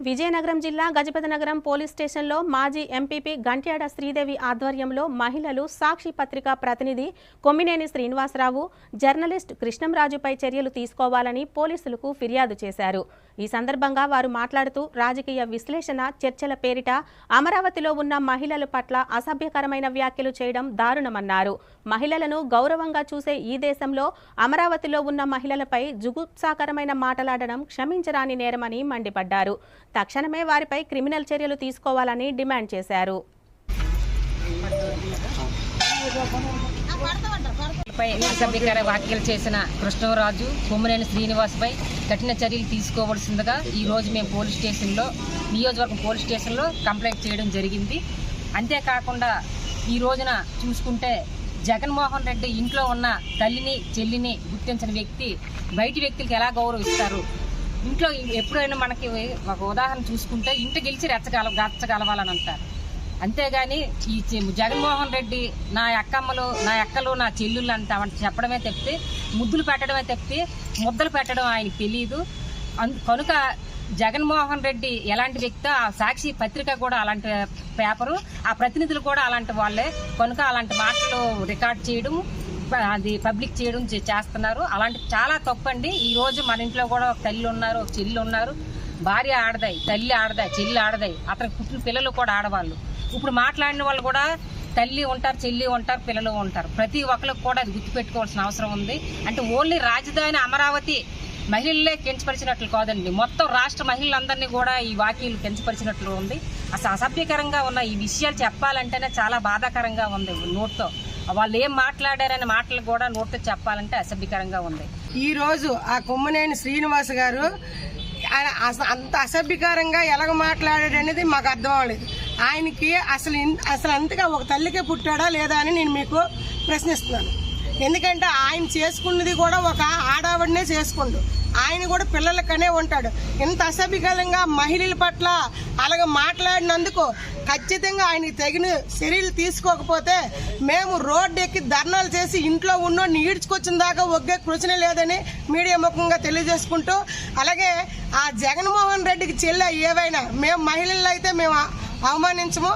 విజయనగరం జిల్లా గజపతినగరం పోలీస్ స్టేషన్లో మాజీ ఎంపీపీ గంట్యాడ శ్రీదేవి ఆధ్వర్యంలో మహిళలు సాక్షి పత్రిక ప్రతినిధి కొమ్మినేని శ్రీనివాసరావు జర్నలిస్ట్ కృష్ణంరాజుపై చర్యలు తీసుకోవాలని పోలీసులకు ఫిర్యాదు చేశారు. ఈ సందర్భంగా వారు మాట్లాడుతూ రాజకీయ విశ్లేషణ చర్చల పేరిట అమరావతిలో ఉన్న మహిళల పట్ల అసభ్యకరమైన వ్యాఖ్యలు చేయడం దారుణమన్నారు. మహిళలను గౌరవంగా చూసే ఈ దేశంలో అమరావతిలో ఉన్న మహిళలపై జుగుప్సాకరమైన మాటలాడడం క్షమించరాని నేరమని మండిపడ్డారు. తక్షణమే వారిపై క్రిమినల్ చర్యలు తీసుకోవాలని డిమాండ్ చేశారు. అసభ్యకర వ్యాఖ్యలు చేసిన కృష్ణరాజు కొమ్మనేని శ్రీనివాస్పై కఠిన చర్యలు తీసుకోవలసిందిగా ఈ రోజు మేము పోలీస్ స్టేషన్లో నియోజకవర్గం పోలీస్ స్టేషన్లో కంప్లైంట్ చేయడం జరిగింది. అంతేకాకుండా ఈ రోజున చూసుకుంటే జగన్మోహన్ రెడ్డి ఇంట్లో ఉన్న తల్లిని చెల్లిని గుర్తించిన వ్యక్తి బయటి వ్యక్తులకు ఎలా గౌరవిస్తారు? ఇంట్లో ఎప్పుడైనా మనకి ఒక ఉదాహరణ చూసుకుంటే ఇంట గెలిచి రెచ్చగల రెచ్చగలవాలని అంటారు. అంతేగాని ఈ జగన్మోహన్ రెడ్డి నా అక్కమ్మలు నా అక్కలు నా చెల్లుళ్ళు అంత చెప్పడమే తప్పితే ముద్దులు పెట్టడమే తప్పితే ముద్దలు పెట్టడం ఆయనకి తెలియదు కనుక జగన్మోహన్ రెడ్డి ఎలాంటి వ్యక్తి ఆ సాక్షి పత్రిక కూడా అలాంటి పేపరు ఆ ప్రతినిధులు కూడా అలాంటి వాళ్ళే. కనుక అలాంటి మాటలు రికార్డ్ చేయడం అది పబ్లిక్ చేయడం చేస్తున్నారు. అలాంటి చాలా తప్పండి. ఈ రోజు మన ఇంట్లో కూడా ఒక తల్లి ఉన్నారు ఒక చెల్లి ఉన్నారు. భార్య ఆడదాయి తల్లి ఆడదాయి చెల్లి ఆడదాయి. అతనికి పుట్టిన పిల్లలు కూడా ఆడవాళ్ళు. ఇప్పుడు మాట్లాడిన వాళ్ళు కూడా తల్లి ఉంటారు చెల్లి ఉంటారు పిల్లలు ఉంటారు. ప్రతి ఒక్కరికి కూడా అది గుర్తుపెట్టుకోవాల్సిన అవసరం ఉంది. అంటే ఓన్లీ రాజధాని అమరావతి మహిళలే కించపరిచినట్లు కాదండి. మొత్తం రాష్ట్ర మహిళలందరినీ కూడా ఈ వాక్యాలు కించపరిచినట్లు ఉంది. అసలు అసభ్యకరంగా ఉన్న ఈ విషయాలు చెప్పాలంటేనే చాలా బాధాకరంగా ఉంది నోట్తో వాళ్ళు ఏం మాట్లాడారనే మాటలు కూడా నోట్తో చెప్పాలంటే అసభ్యకరంగా ఉంది. ఈ రోజు ఆ కొమ్మనేని శ్రీనివాస్ గారు ఆయన అస- అంత అసభ్యకరంగా ఎలాగ మాట్లాడాడు అనేది మాకు అర్థం అవ్వలేదు. ఆయనకి అసలు ఇన్- అసలు అంతగా ఒక తల్లికే పుట్టాడా లేదా అని నేను మీకు ప్రశ్నిస్తున్నాను. ఎందుకంటే ఆయన చేసుకున్నది కూడా ఒక ఆడావిడనే చేసుకుండు. ఆయన కూడా పిల్లలకనే ఉంటాడు. ఇంత అసభ్యకరంగా మహిళల పట్ల అలాగే మాట్లాడినందుకు ఖచ్చితంగా ఆయనకి తగిన చర్యలు తీసుకోకపోతే మేము రోడ్డు ఎక్కి ధర్నాలు చేసి ఇంట్లో ఉన్న ఈడ్చుకొచ్చిన దాకా ఒగ్గే కృషినే లేదని మీడియా ముఖంగా తెలియజేసుకుంటూ అలాగే ఆ జగన్మోహన్ రెడ్డికి చెల్లె ఏవైనా మేము మహిళలు అయితే మేము అవమానించము.